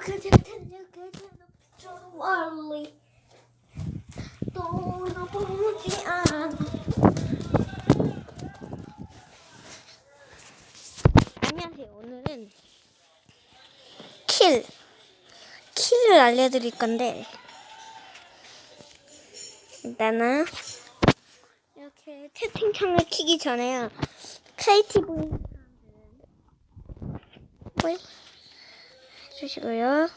달려가자 달려가자 저 멀리 떠나보지 않아 안녕하세요. 오늘은 킬. 킬을 알려드릴 건데 일단은 이렇게 채팅창을 키기 전에요. 크리에이티브 사람들은 보이 주시고요.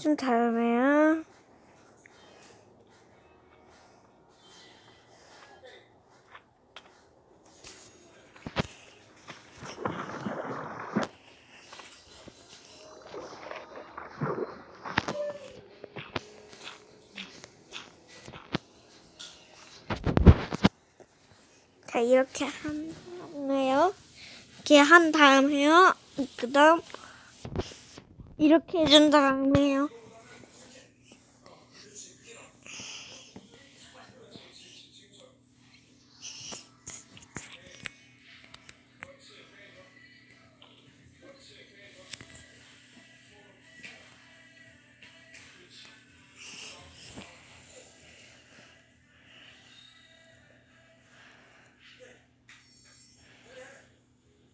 좀 다음에요. 이렇게 하네요. 이렇게 한 다음에요. 그다음 이렇게 해준 다음에요.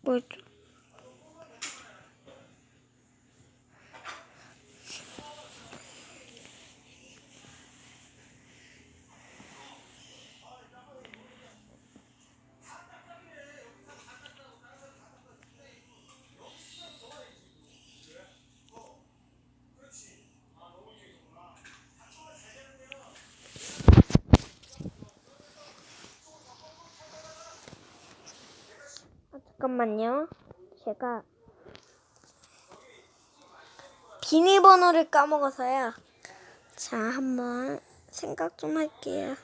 뭐 잠깐만요. 제가 비밀번호를 까먹어서요. 자, 한번 생각 좀 할게요.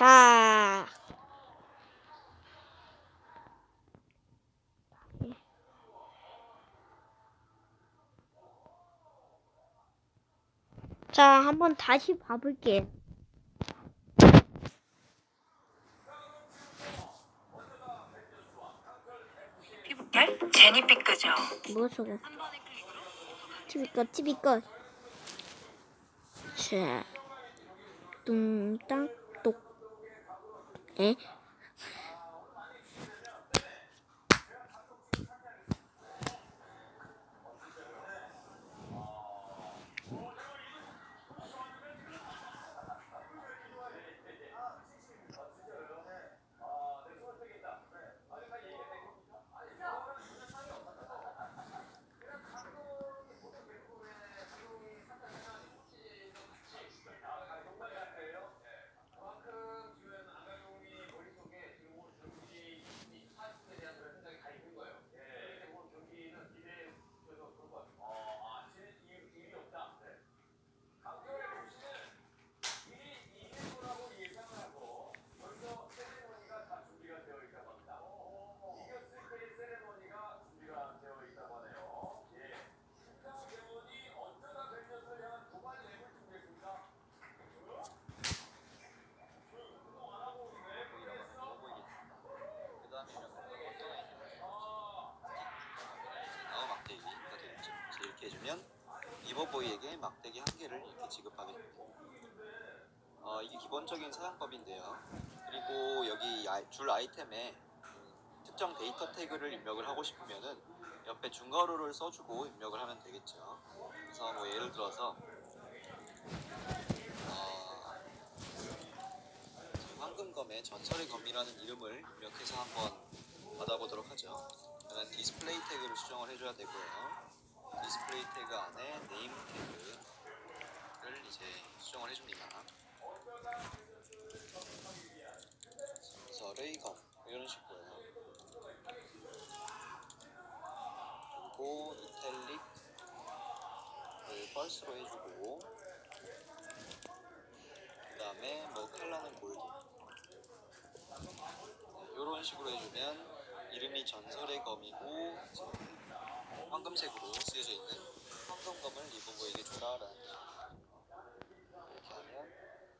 자. 자, 한번 다시. 피부결 그죠? 뭐야 저거? TV 꺼, TV 꺼. 자, 뚱땅 똑. 에? 어, 막대기가 되겠죠. 해주면 이버보이에게 막대기 한 개를 이렇게 지급하게 됩니다. 어, 이게 기본적인 사용법인데요. 그리고 여기 아- 줄 아이템에 음, 특정 데이터 태그를 입력을 하고 싶으면은 옆에 중괄호를 써주고 입력을 하면 되겠죠. 그래서 뭐 예를 들어서 어, 황금검의 전설의 검이라는 이름을 입력해서 한번 받아보도록 하죠. 그러면 디스플레이 태그를 수정을 해줘야 되고요. 디스플레이 태그 안에 네임 태그를 이제 수정을 해줍니다. 전설의 검 이런 식으로요. 그리고 이탈릭 펄스로 해주고 그 다음에 뭐 컬러는 골드 이런 식으로 해주면 이름이 전설의 검이고 황금색으로 쓰여져 있는 황금검을 리버보에게 줘라라는 이렇게 하면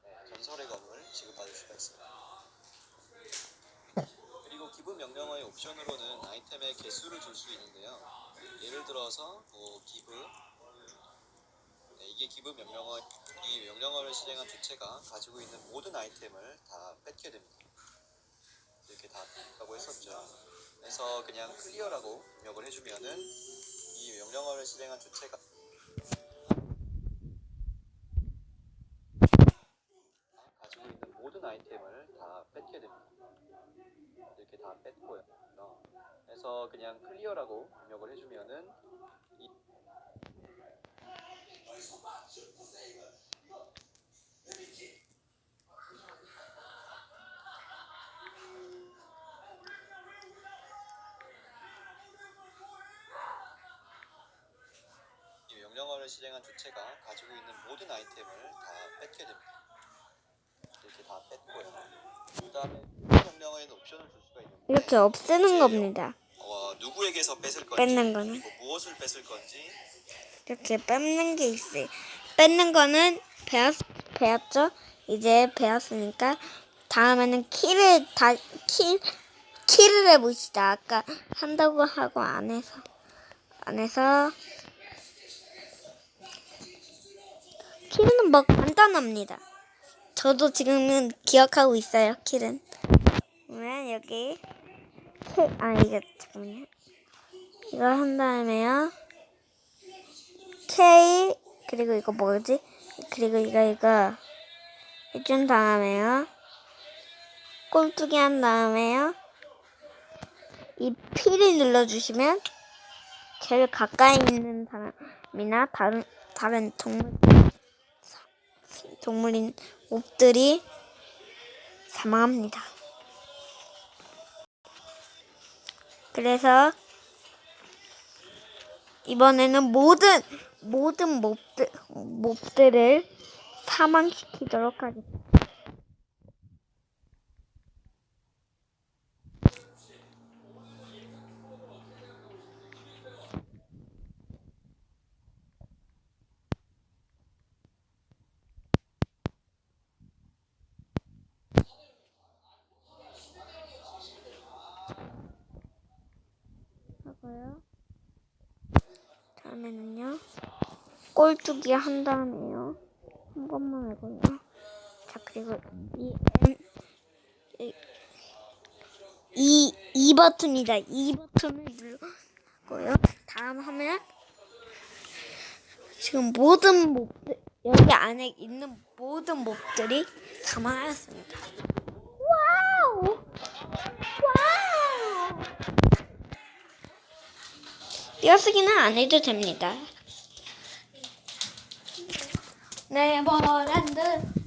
네, 전설의 검을 지급받을 수가 있습니다. 그리고 기본 명령어의 옵션으로는 아이템의 개수를 줄 수 있는데요. 예를 들어서 뭐 기브 네, 이게 기브 명령어 이 명령어를 실행한 주체가 가지고 있는 모든 아이템을 다 뺏게 됩니다. 이렇게 다 뺏다고 했었죠. 그래서 그냥 클리어라고 입력을 해주면은 이 명령어를 실행한 주체가 가지고 있는 모든 아이템을 다 뺏게 됩니다. 이렇게 다 뺐고요. 어, 그래서 그냥 클리어라고 입력을 해주면은 이 이 명령어를 실행한 주체가 가지고 있는 모든 아이템을 다 뺏게 됩니다. 이렇게 다 뺐고요. 그 다음에 명령어에는 옵션을 줄 수가 있는데 이렇게 없애는 겁니다. 어, 누구에게서 뺏을 건지 뺏는 거는? 그리고 무엇을 뺏을 건지 이렇게 뺏는 게 있어요. 뺏는 거는 배웠, 배웠죠? 이제 배웠으니까 다음에는 키를 다, 키, 키를 해봅시다. 아까 한다고 하고 안 해서. 안 해서. 키는 뭐 간단합니다. 저도 지금은 기억하고 있어요, 키는. 그러면 여기, 키, 아, 이거, 잠깐만요. 이거 한 다음에요. K 그리고 이거 뭐지? 그리고 이거 이거 해준 다음에요. 꼴뚜기 한 다음에요. 이 P를 눌러주시면 제일 가까이 있는 사람이나 다른 다른 동물 동물인 몹들이 사망합니다. 그래서 이번에는 모든 모든 몹들 몹들을 사망시키도록 하겠습니다. 하고요. 다음에는요. 꼴뚜기 한 다음에요. 한 번만 해고요. 자 그리고 이 이, 이, 이 버튼이다. 이 버튼을 누르고요. 다음 하면 지금 모든 몹들 여기 안에 있는 모든 몹들이 사망하였습니다. 와우! 와우! 띄어쓰기는 안 해도 됩니다. 네버랜드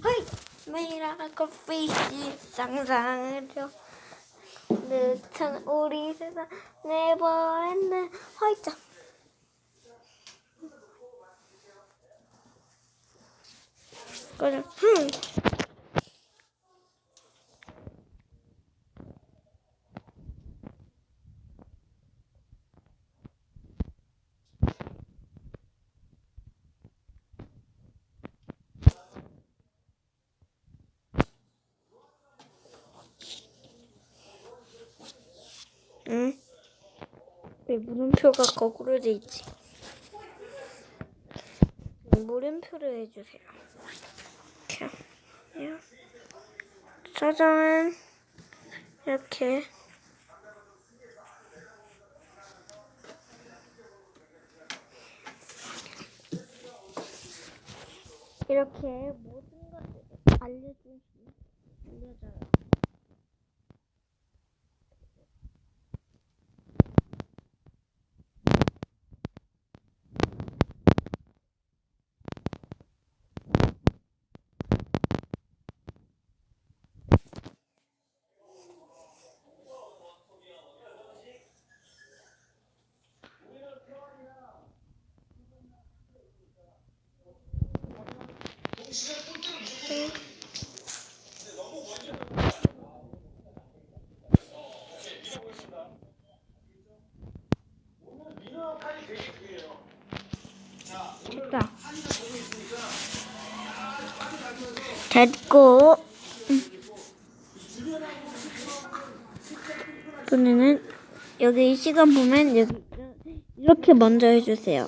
허이 미라클 피시 상상으로 느긋한 우리 세상 네버랜드 허이자 그래 흠 응? 왜 물음표가 거꾸로 돼 있지? 물음표를 해주세요. 이렇게. 서정은 이렇게. 이렇게 모든 것을 알려주 됐다. 됐고. 그러면은 여기 시간 보면 이렇게 먼저 해주세요.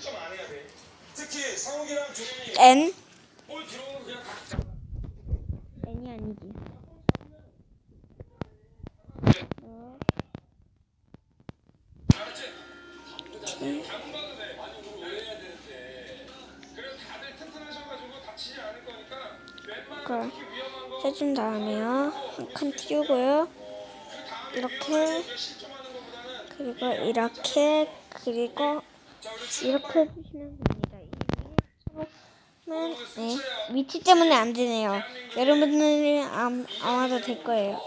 점안 해야 돼. 특히 상욱이랑 조현이 N 볼 들어오면 그냥 각자 N이 아니지. 거 해준 다음에요. 한 칸 띄우고요. 이렇게 그리고 이렇게 그리고 이렇게 해주시면 됩니다. 네 위치 때문에 안 되네요. 여러분들은 안, 아마도 될 거예요.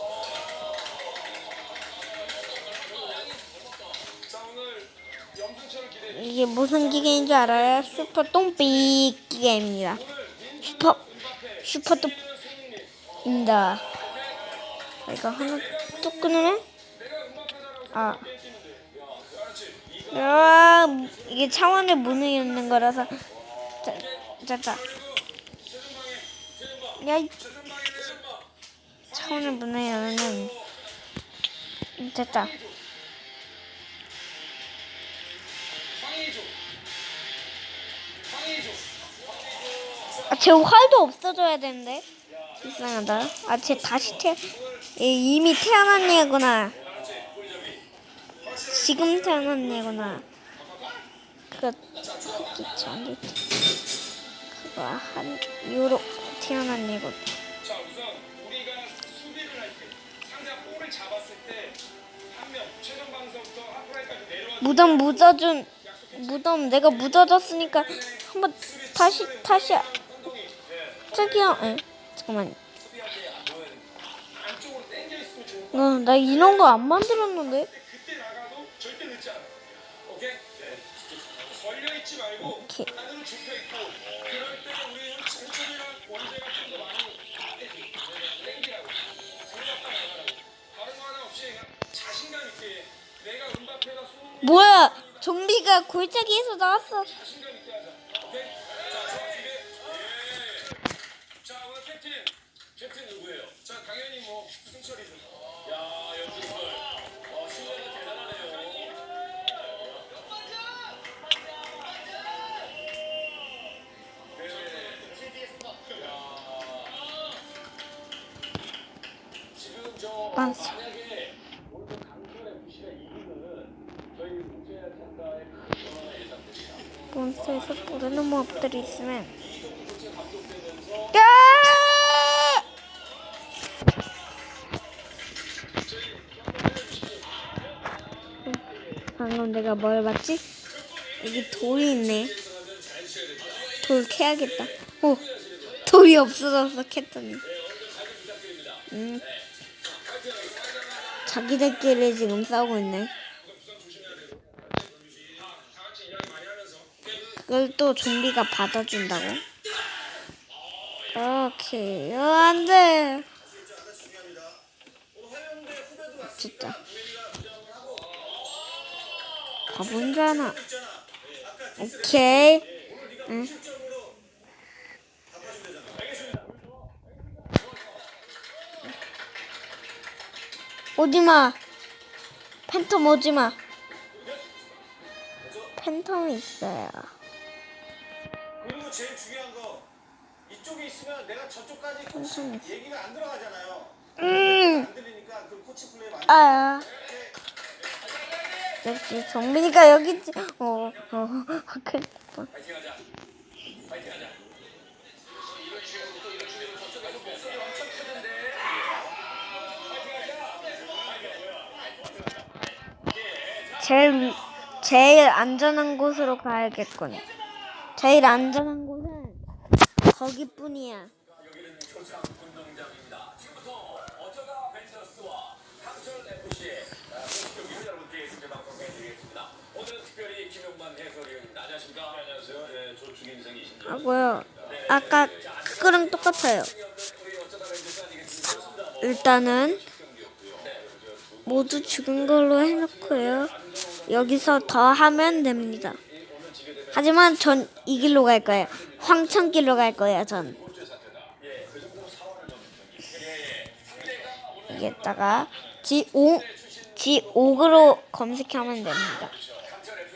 이게 무슨 기계인 줄 알아요? 슈퍼 똥삐 기계입니다. 슈퍼 슈퍼 똥입니다. 이거 하나 뚝 끊으면 아. 야, 이게 차원의 문을 여는 거라서 자, 자자. 야, 이 차원의 문을 음, 됐다. 아, 제 활도 없어져야 되는데. 이상하다. 아, 쟤 다시 태, 얘 이미 태어난 얘구나. 지금 태어난 얘구나. 그거. 그거 한, 이후로 태어난 얘구. 자 우선 우리가 수비를 할때 상대가 볼을 잡았을 때한명 최전 방송부터 하프라이까지 내려와 무덤 묻어준, 무덤 내가 묻어졌으니까 한번 다시, 다시, 저기요, 에, 잠깐만. 어, 나 이런 거 안 만들었는데? 뭐야, 좀비가 골짜기에서 나왔어. 니다. 몬스터에서 모르는 몹들이 있으면 방금 내가 뭘 봤지? 여기 돌이 있네. 돌 캐야겠다. 오, 돌이 없어졌어 캐터니. 음, 자기들끼리 지금 싸우고 있네. 그걸 또 좀비가 받아준다고? 오케이, 어, 안 돼. 진짜. 바보잖아. 오케이. 응. 오지마. 팬텀 오지마. 팬텀이 있어요. 그리고 제일 중요한 거 이쪽에 있으면 내가 저쪽까지 팬텀. 얘기가 안 들어가잖아요. 음. 안 들리니까 그 코치 플레이 많이. 아. 역시 정민이가 여기 있지. 어, 어, 그, 어. 제일 제일 안전한 곳으로 가야겠군. 제일 안전한 곳은 거기뿐이야. 하고요. 아까 그거랑 똑같아요. 일단은 모두 죽은 걸로 해놓고요. 여기서 더 하면 됩니다. 하지만 전 이 길로 갈 거예요. 황천길로 갈 거예요. 전. 여기다가 G5 G5으로 검색하면 됩니다.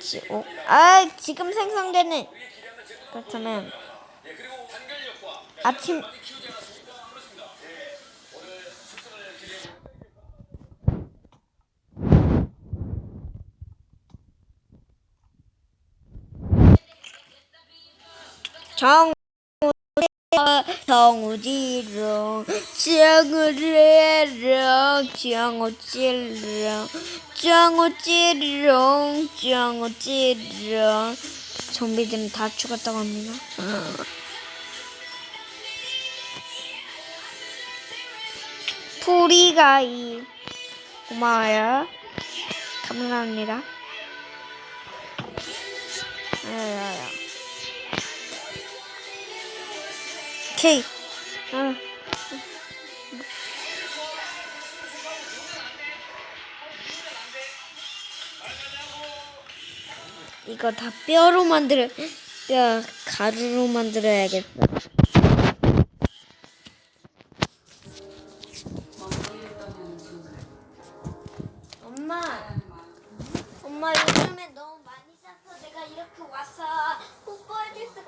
G5 아 지금 생성되는 그렇다면 아침 정 정우지롱 정우지롱 정우지롱 정우지롱 정우지롱 좀비들은 다 죽었다고 합니다. 프리가이 고마워요. 감사합니다. 야 오케이. 응. 이거 다 뼈로 만들어, 뼈 가루로 만들어야겠어.